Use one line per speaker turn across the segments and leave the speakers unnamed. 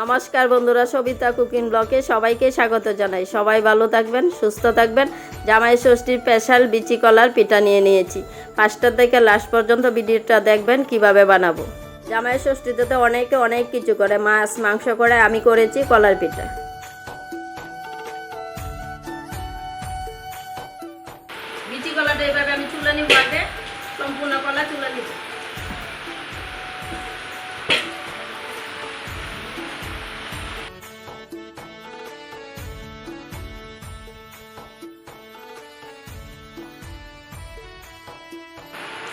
নমস্কার বন্ধুরা, সবিতা কুকিং ব্লকে সবাইকে স্বাগত জানাই। সবাই ভালো থাকবেন, সুস্থ থাকবেন। জামাই ষষ্ঠীর স্পেশাল বিচি কলার পিঠা নিয়ে নিয়েছি। পাঁচটা থেকে লাস্ট পর্যন্ত ভিডিওটা দেখবেন, কীভাবে বানাবো। জামাই ষষ্ঠীতে তো অনেকে অনেক কিছু করে, মাছ, মাংস করে আমি করেছি কলার পিঠা।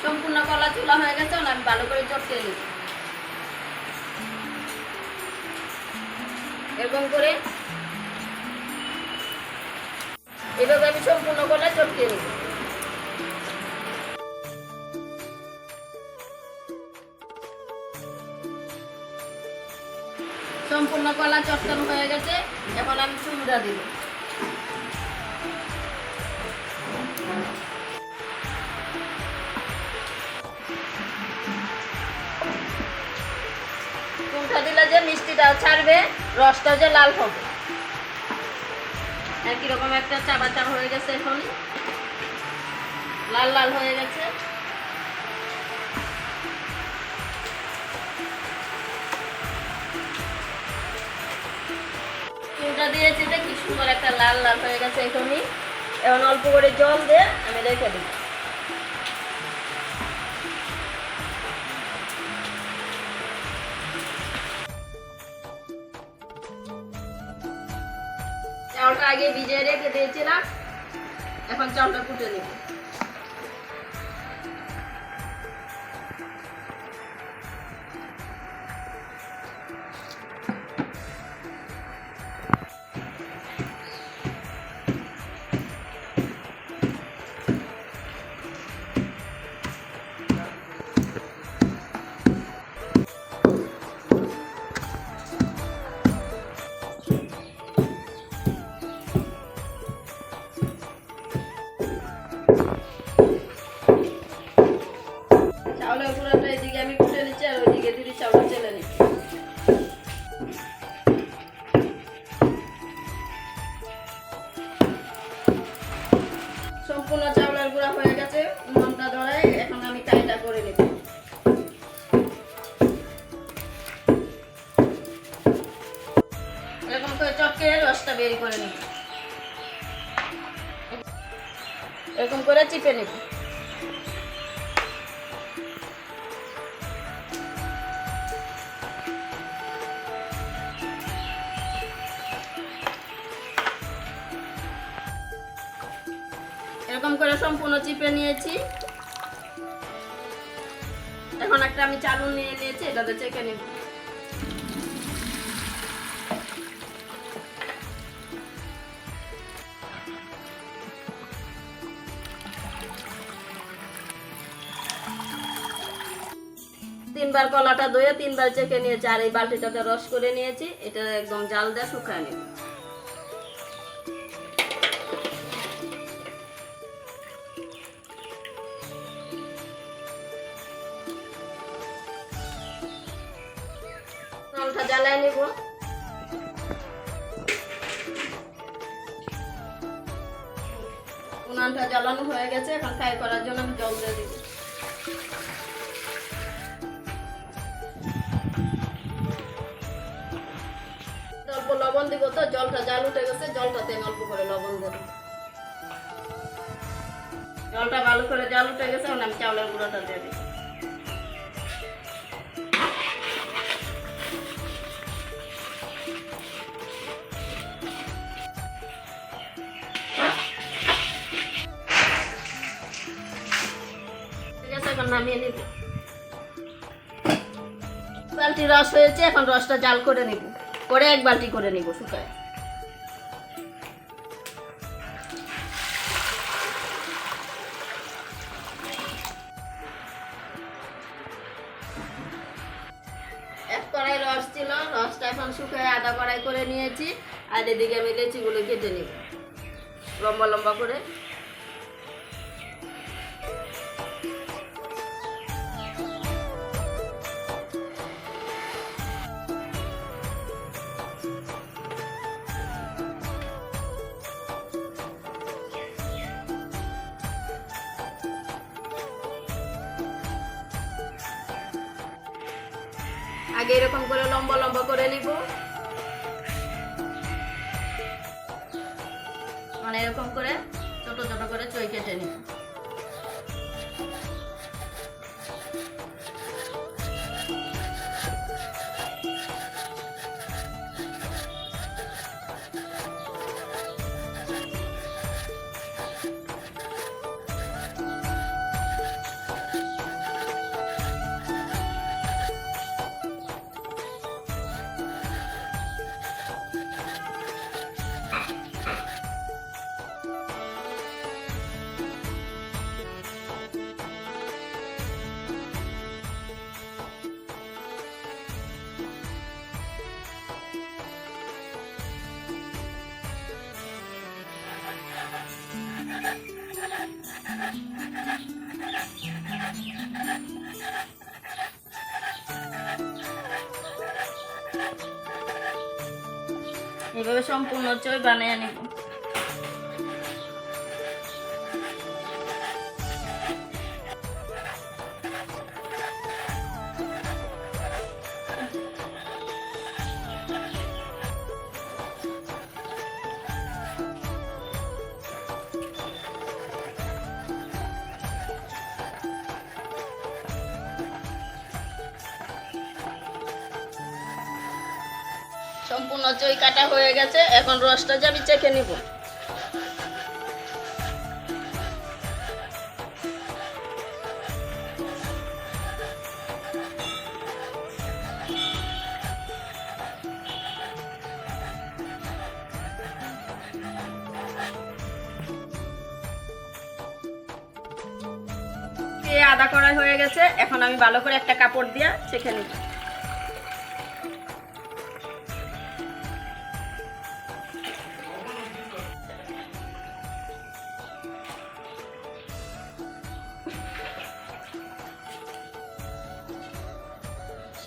সম্পূর্ণ কলা চুলা হয়ে গেছে আমি ভালো করে চটকে নিব এরকম করে এভাবে আমি সম্পূর্ণ কলা চটকে নিব সম্পূর্ণ কলা চটকানো হয়ে গেছে, এখন আমি চুলটা দিব। চুলটা দিলে যে মিষ্টিটা ছাড়বে রসটা যে লাল হবে। রকম একটা চাবা চাবা হয়ে গেছে এখন। লাল লাল হয়ে গেছে। চুলটা দিয়েছি যে কি সুন্দর একটা লাল লাল হয়ে গেছে এখনই। এখন অল্প করে জল দিয়ে আমি রেখে দিই চাউলটা আগে ভিজিয়ে রেখে দিয়েছিলাম। এখন চালটা কুটে নেব সম্পূর্ণ চাউলের গুঁড়া হয়ে গেছে মনটা ধরায় এখন আমি কাইটা করে নেব। এরকম করে চটকে রসটা বের করে নেব। এরকম করে চিপে নেব। এরকম করে সম্পূর্ণ চিপে নিয়েছি। এখন একটা আমি চালু নিয়ে নিয়েছি এটাতে চেকে নেব। তিনবার কলাটা ধুয়ে তিনবার চেকে নিয়েছি, আর এই বালতিটাতে রস করে নিয়েছি, এটা একদম জাল দিয়ে শুকায় নেব। জ্বালায় নিব। উনানটা জ্বালানো হয়ে গেছে, এখন ফ্রাই করার জন্য আমি জল দিয়ে দিব। লবণ দিব তো, জলটা জাল উঠে গেছে, জলটাতে আমি অল্প করে লবণ দেব। জলটা ভালো করে জাল উঠে গেছে আমি চাউলের গুঁড়োটা দিয়ে দিই নামিয়ে নিব। বালতি রস হয়েছে, এখন রসটা জাল করে নিব। করে এক বালতি করে নিব শুকায়। ফ্রাই করে নিয়েছি, আর এদিকে আমি লেচিগুলো কেটে নিব। লম্বা লম্বা করে। আগে এরকম করে লম্বা লম্বা করে নিব। মানে এরকম করে ছোট ছোট করে চই কেটে নিব এভাবে সম্পূর্ণ চই বানিয়ে নিব সম্পূর্ণ চই কাটা হয়ে গেছে। এখন রসটা যাবি চেখে নিব। আদা কড়াই হয়ে গেছে। এখন আমি ভালো করে একটা কাপড় দিয়ে চেখে নিব।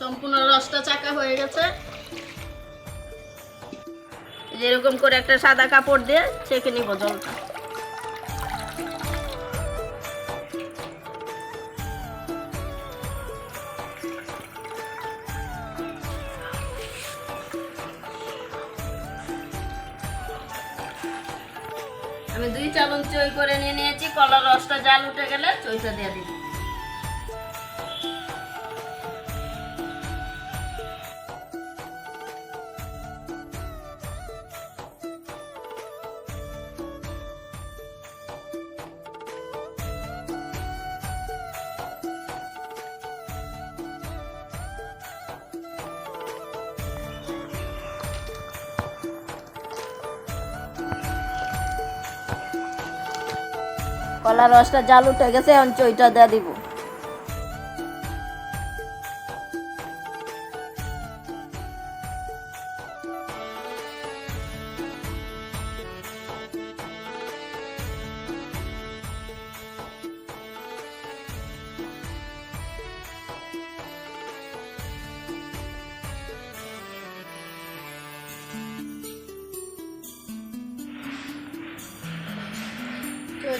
সম্পূর্ণ রসটা চাকা হয়ে গেছে। যেরকম করে একটা সাদা কাপড় দিয়ে ছেঁকে নিব জলটা। আমি দুই চামচ চই করে নিয়ে নিয়েছি, কলার রসটা জাল উঠে গেলে চইটা দিয়ে দিব। কলার রসটা জাল উঠে গেছে এখন চইটা দিয়ে দিব।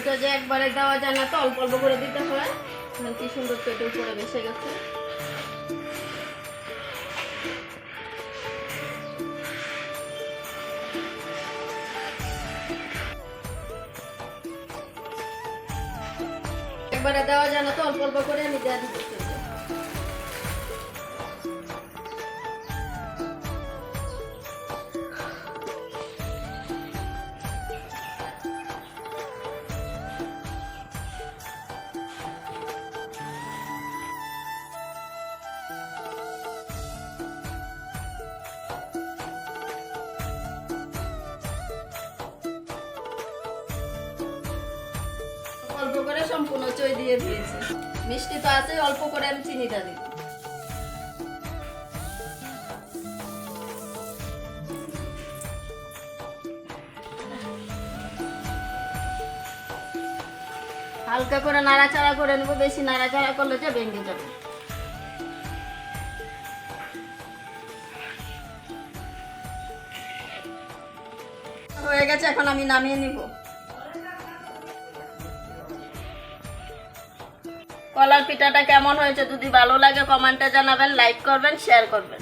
চইটা যে একবারে দেওয়া যায় না তো অল্প অল্প করে দিতে হয়। কি সুন্দর পেটে উপরে বেসে গেছে। একবারে দেওয়া যায় না তো অল্প অল্প করে আমি দেওয়া দিতে করে সম্পূর্ণ চই দিয়ে দিয়েছি। মিষ্টি তো আছে, অল্প করে আমি চিনিটা দিই। হালকা করে নাড়াচাড়া করে নেব, বেশি নাড়াচাড়া করলে যে ভেঙে যাবে। হয়ে গেছে, এখন আমি নামিয়ে নিব। কলার পিঠাটা কেমন হয়েছে যদি ভালো লাগে কমেন্টে জানাবেন লাইক করবেন শেয়ার করবেন।